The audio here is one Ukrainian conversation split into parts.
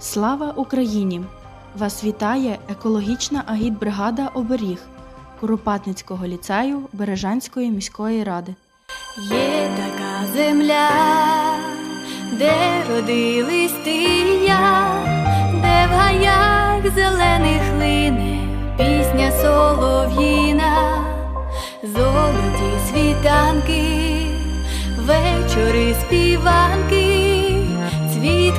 Слава Україні! Вас вітає екологічна агітбригада Оберіг Куропатницького ліцею Бережанської міської ради. Є така земля, де родились ти і я, де в гаях зелених лине пісня солов'їна, золоті світанки, вечори співанки, цвіт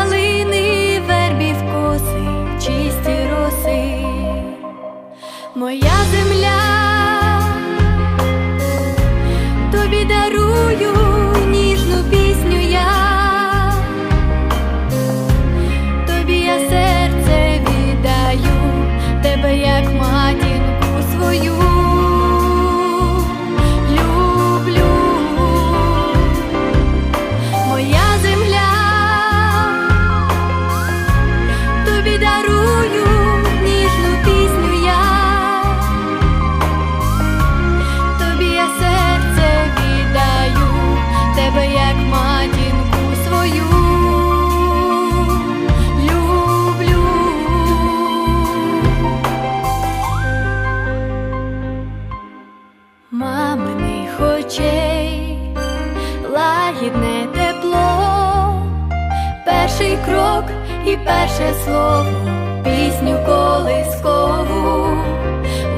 калини, вербів коси, чисті роси, моя земля, крок і перше слово, пісню колискову,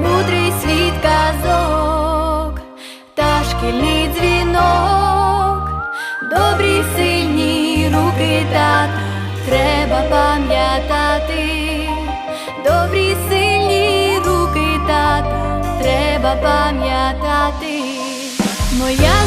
мудрий світ казок, та шкільний дзвінок, добрі сильні руки тата, треба пам'ятати, добрі сильні руки тата, треба пам'ятати. Моя